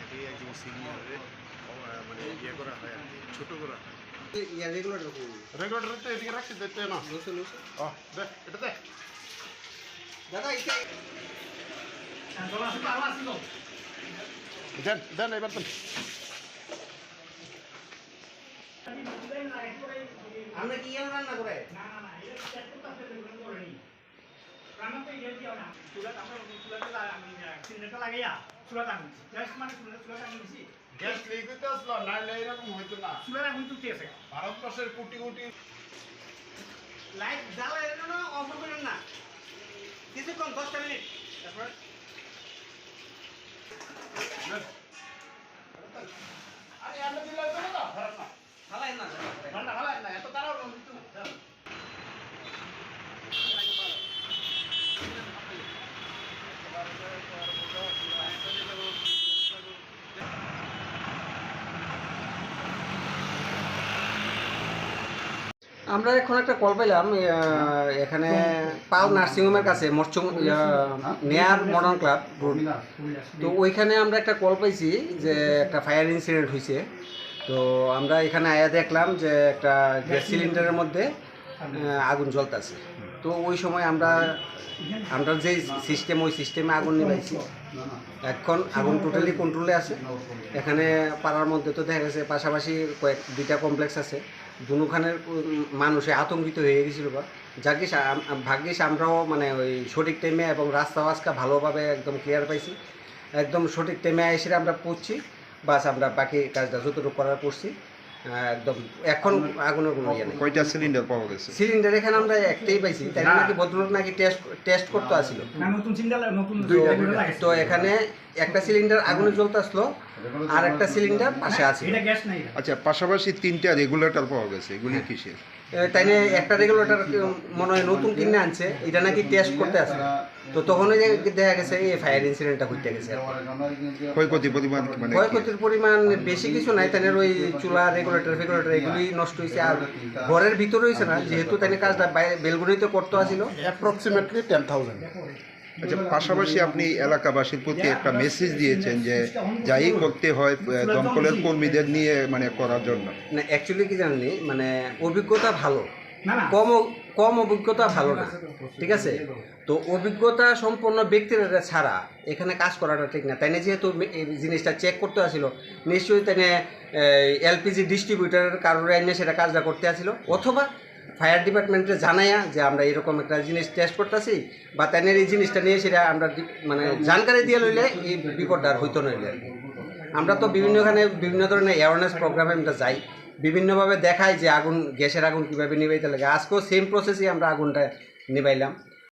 এটি একজন সিনিয়রে মানে ইয়ে করা হয় আর কি ছোটো করা রেগুলেটর এদিকে রাখছি দেখতে না লুসে লুসে ও দে এটা দে দাদা এটা দেন দেন এবার দেন আমরা কি রান্না করে গ্যাস লিক হইতে আসলো নাইলে না ভারতবর্ষের কোটি কোটি লাইট জ্বালায় না অফ করেন না কিছুক্ষণ দশটা মিনিট তারপর আরে আমরা দিলে তো না খারাপ না ফালাই না ঠান্ডা ভালো না এত তারাও হইতো না আমরা এখন একটা কল পেলাম এখানে পাল নার্সিংহোমের কাছে মরচুম নেয়ার মডার্ন ক্লাব তো ওইখানে আমরা একটা কল পাইছি যে একটা ফায়ার ইনসিডেন্ট হয়েছে তো আমরা এখানে আয়া দেখলাম যে একটা গ্যাস সিলিন্ডারের মধ্যে আগুন জ্বলতেছে। তো ওই সময় আমরা আমরা যেই সিস্টেম ওই সিস্টেমে আগুন নিবাইছি এখন আগুন টোটালি কন্ট্রোলে আছে। এখানে পাড়ার মধ্যে তো দেখা গেছে পাশাপাশি কয়েক দুইটা কমপ্লেক্স আছে। দুখানের মানুষে আতঙ্কিত হয়ে গেছিল বা। আম- ভাগ্যিস আমরাও মানে ওই সঠিক টাইমে এবং রাস্তা বাস্তা ভালোভাবে একদম ক্লিয়ার পাইছি। একদম সঠিক টাইমে এসে আমরা পড়ছি। বাস আমরা বাকি কাজটা যতটুকু করার করছি একদম। এখন আগুনের কোনো ইয়ে নেই। কয়টা সিলিন্ডার পাওয়া গেছে? সিলিন্ডার এখানে আমরা একটাই পাইছি। তাই নাকি ভদ্রলোক নাকি টেস্ট টেস্ট করতে আসিল। নতুন সিলিন্ডার নতুন তো- তো এখানে একটা সিলিন্ডার আগুনে জ্বলতে আসলো আর একটা সিলিন্ডার পাশে আছে। এটা গ্যাস নাই আচ্ছা পাশাপাশি তিনটা রেগুলেটর পাওয়া গেছে। এগুলি কিসের? তাই একটা রেগুলেটর মনে হয় নতুন কিনে আনছে এটা নাকি টেস্ট করতে আসে তো তখন ওই দেখা গেছে এই ফায়ার ইনসিডেন্টটা ঘটতে গেছে আর কি। ক্ষয়ক্ষতি পরিমাণ মানে? ক্ষয়ক্ষতির পরিমাণ বেশি কিছু নাই তাই ওই চুলা রেগুলেটর ফেগুলেটর এগুলি নষ্ট হয়েছে আর ঘরের ভিতরে হয়েছে না যেহেতু তাই কাজটা বাইরে বেলগুড়িতে করতে আসছিল অ্যাপ্রক্সিমেটলি টেন থাউজেন্ড আচ্ছা পাশাপাশি আপনি এলাকাবাসীর প্রতি একটা মেসেজ দিয়েছেন যে যাই করতে হয় দমকলের কর্মীদের নিয়ে মানে করার জন্য। না অ্যাকচুয়ালি কি জানেনি মানে অভিজ্ঞতা ভালো। না না। কম কম অভিজ্ঞতা ভালো না। ঠিক আছে? তো অভিজ্ঞতা সম্পন্ন ব্যক্তিরা ছাড়া এখানে কাজ করাটা ঠিক না। তাই না যেহেতু এই জিনিসটা চেক করতে আসছিল নিশ্চয়ই তাই এলপিজি ডিস্ট্রিবিউটারের কারণে এনে সেটা কাজটা করতে আসছিল অথবা ফায়ার ডিপার্টমেন্টে জানাইয়া যে আমরা এরকম একটা জিনিস টেস্ট করতেছি, বা তেনের এই জিনিসটা নিয়ে সেটা আমরা মানে জানকারি দিয়ে লইলে এই বিপদটা আর হইতো নইলে আমরা তো বিভিন্নখানে বিভিন্ন ধরনের অ্যাওয়ারনেস প্রোগ্রামে আমরা যাই, বিভিন্নভাবে দেখাই যে আগুন, গ্যাসের আগুন কীভাবে নিবাইতে লাগে। আজকেও সেম প্রসেসই আমরা আগুনটা নিবাইলাম।